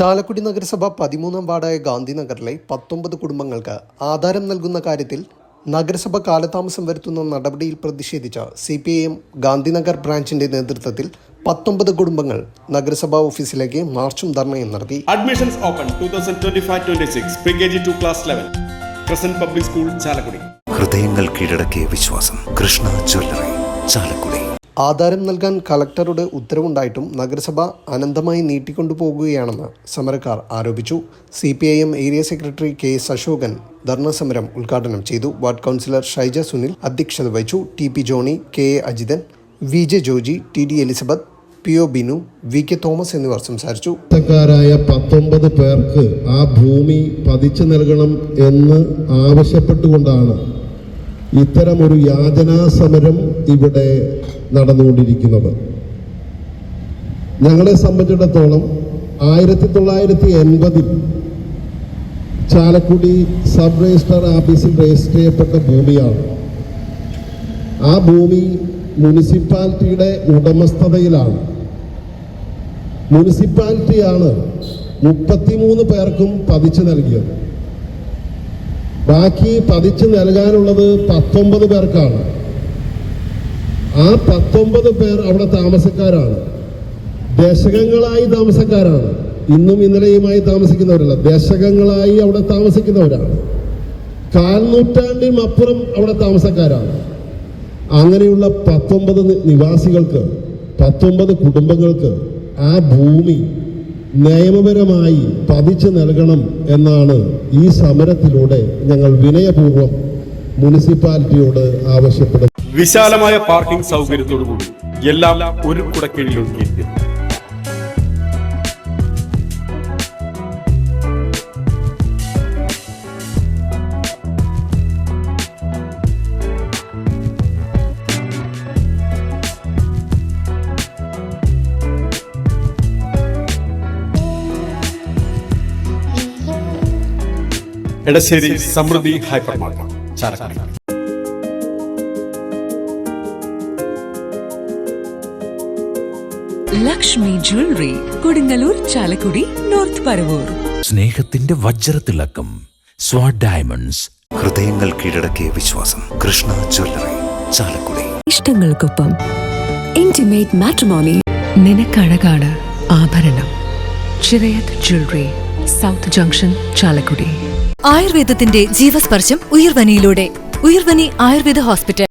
ചാലക്കുടി നഗരസഭ പതിമൂന്നാം വാർഡായ ഗാന്ധിനഗറിലെ പത്തൊമ്പത് കുടുംബങ്ങൾക്ക് ആധാരം നൽകുന്ന കാര്യത്തിൽ നഗരസഭ കാലതാമസം വരുത്തുന്ന നടപടിയിൽ പ്രതിഷേധിച്ച C P I M Gandhinagar ബ്രാഞ്ചിന്റെ നേതൃത്വത്തിൽ പത്തൊമ്പത് കുടുംബങ്ങൾ നഗരസഭാ ഓഫീസിലേക്ക് മാർച്ചും ധർണയും നടത്തി. Admissions open 2025-26 pre-KG class class 11. Public school Chalakudy ഹൃദയങ്ങൾ കീഴടക്കിയ വിശ്വാസം. കൃഷ്ണ ജ്വല്ലറി ചാലക്കുടി. ആധാരം നൽകാൻ കളക്ടറുടെ ഉത്തരവുണ്ടായിട്ടും നഗരസഭ അനന്തമായി നീട്ടിക്കൊണ്ടുപോകുകയാണെന്ന് സമരക്കാർ ആരോപിച്ചു. C P I M area secretary K S Ashokan ധർണ സമരം ഉദ്ഘാടനം ചെയ്തു. വാർഡ് കൗൺസിലർ ഷൈജ സുനിൽ അധ്യക്ഷത വഹിച്ചു. T P Johny K A Ajithan V J Joji T D Elizabeth P O Binu V K Thomas എന്നിവർ സംസാരിച്ചു. പത്തൊമ്പത് പേർക്ക് ആ ഭൂമി പതിച്ചു നൽകണം എന്ന് ആവശ്യപ്പെട്ടുകൊണ്ടാണ് ഇത്തരമൊരു യാചനാ സമരം ഇവിടെ നടന്നുകൊണ്ടിരിക്കുന്നത്. ഞങ്ങളെ സംബന്ധിച്ചിടത്തോളം ആയിരത്തി തൊള്ളായിരത്തി എൺപതിൽ ചാലക്കുടി സബ് രജിസ്ട്രാർ ഓഫീസിൽ രജിസ്റ്റർ ചെയ്യപ്പെട്ട ഭൂമിയാണ്. ആ ഭൂമി മുനിസിപ്പാലിറ്റിയുടെ ഉടമസ്ഥതയിലാണ്. മുനിസിപ്പാലിറ്റിയാണ് മുപ്പത്തിമൂന്ന് പേർക്കും പതിച്ചു നൽകിയത്. ബാക്കി പതിച്ചു നൽകാനുള്ളത് പത്തൊമ്പത് പേർക്കാണ്. ആ പത്തൊമ്പത് പേർ അവിടെ താമസക്കാരാണ്. ദശകങ്ങളായി താമസക്കാരാണ്. ഇന്നും ഇന്നലെയുമായി താമസിക്കുന്നവരല്ല ദശകങ്ങളായി അവിടെ താമസിക്കുന്നവരാണ്. കാൽനൂറ്റാണ്ടിനും അപ്പുറം അവിടെ താമസക്കാരാണ്. അങ്ങനെയുള്ള പത്തൊമ്പത് നിവാസികൾക്ക് പത്തൊമ്പത് കുടുംബങ്ങൾക്ക് ആ ഭൂമി നിയമപരമായി പതിച്ചു നൽകണം എന്നാണ് ഈ സമരത്തിലൂടെ ഞങ്ങൾ വിനയപൂർവം മുനിസിപ്പാലിറ്റിയോട് ആവശ്യപ്പെടുന്നത്. വിശാലമായ പാർക്കിംഗ് സൗകര്യത്തോടുകൂടി എല്ലാം ഒരു ഒതുക്കിയിരിക്കുന്നു Edassery Samruddhi hyper market Chalakudy. Lakshmi jewellery Kodungallur Chalakudy north Paravur സ്നേഹത്തിന്റെ വജ്രത്തിളക്കം സ്വാഡ് ഡയമണ്ട്സ്. ഹൃദയങ്ങൾ കീഴടക്കിയ വിശ്വാസം കൃഷ്ണ ജ്വല്ലറി ചാലക്കുടി. ഇഷ്ടങ്ങൾക്കൊപ്പം ഇന്റിമേറ്റ് മാട്രിമോണി നിനക്കഴകാണ് ആഭരണം. Chirayath jewellery south junction Chalakudy. ആയുർവേദത്തിന്റെ ജീവസ്പർശം ഉയർവനിയിലൂടെ. ഉയർവനി ആയുർവേദ ഹോസ്പിറ്റൽ